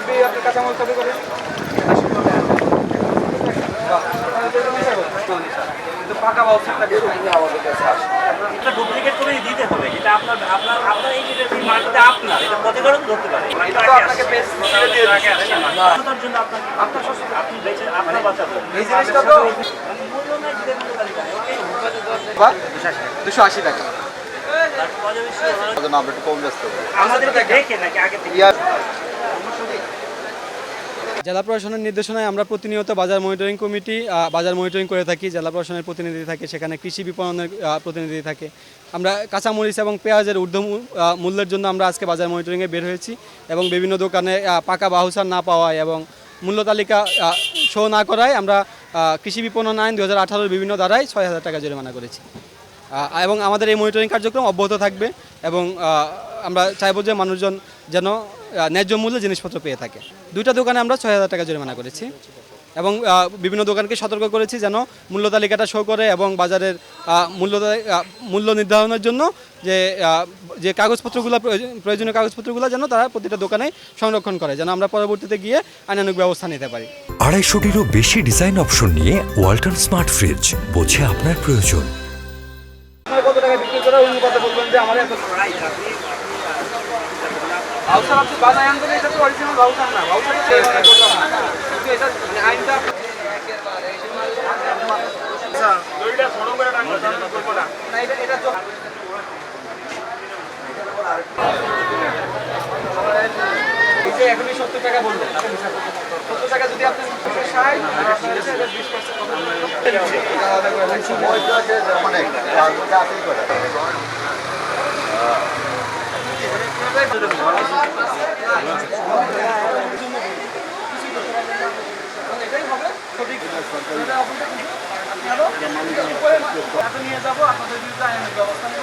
মুরব্বী কাঁচামাল পাকা আমাদের কাছে আসে এটা ডুপ্লিকেট করে দিতে হবে। যেটা আপনার আপনার আপনার এই যেটা এই মার্কেটে আপনার। এটা প্রতিকারক ধরতে পারে। এটা তো আপনাকে পেজ দিয়ে দিয়ে দিচ্ছে। আপনার জন্য আপনাকে আপনার শ্বশুর আপনি বেঁচে আপনার বাঁচাবো এই জিনিসটা তো মূল্য নাই দিতে কোনো তালিকা নেই দুশো আশি টাকা আমাদের দেখে নাকি আগে থেকে। জেলা প্রশাসনের নির্দেশনায় আমরা প্রতিনিয়ত বাজার মনিটরিং কমিটি বাজার মনিটরিং করে থাকি। জেলা প্রশাসনের প্রতিনিধি থাকে, সেখানে কৃষি বিপণনের প্রতিনিধি থাকে। আমরা কাঁচামরিচ এবং পেঁয়াজের ঊর্ধ্ব মূল্যের জন্য আমরা আজকে বাজার মনিটরিংয়ে বের হয়েছি এবং বিভিন্ন দোকানে পাকা বাহুসার না পাওয়ায় এবং মূল্য তালিকা শো না করায় আমরা কৃষি বিপণন আইন দু হাজার বিভিন্ন ধারায় ছয় হাজার টাকা জরিমানা করেছি। এবং আমাদের এই মনিটরিং কার্যক্রম অব্যাহত থাকবে এবং আমরা চাইব যে মানুষজন যেন ন্যায্য মূল্যে জিনিসপত্র পেয়ে থাকে। দুইটা দোকানে আমরা ছয় হাজার টাকা জরিমানা করেছি। এবং বিভিন্ন দোকানকে সতর্ক করেছি যেন মূল্য তালিকাটা শো করে এবং বাজারের মূল্য মূল্য নির্ধারণের জন্য যে যে কাগজপত্রগুলো প্রয়োজন- প্রয়োজনীয় কাগজপত্রগুলো যেন তারা প্রতিটা দোকানে সংরক্ষণ করে যেন আমরা পরবর্তীতে গিয়ে আইনানুগ ব্যবস্থা নিতে পারি। আড়াইশোটিরও বেশি ডিজাইন অপশন নিয়ে ওয়ালটন স্মার্ট ফ্রিজ বোঝে আপনার প্রয়োজন। কত টাকা বিক্রি করে কথা বলবেন যে আমার এত বাউসার আপনি বাজায় আনবেন এটা তো অরিজিনাল বাউসার না মানে না। কিন্তু এটা মানে আইনটা না এটা এটা এই যে এখনই সত্তর টাকা বললেন সত্তর টাকা যদি আপনি ষাট বিশ পার্সেন্ট সময়টা আছে অনেক তার মধ্যে আছেই করে এটাই হবে সঠিক এটা আপনাদের আপনারও এত নিয়ে যাব আপনাদের বিরুদ্ধে আইনের ব্যবস্থা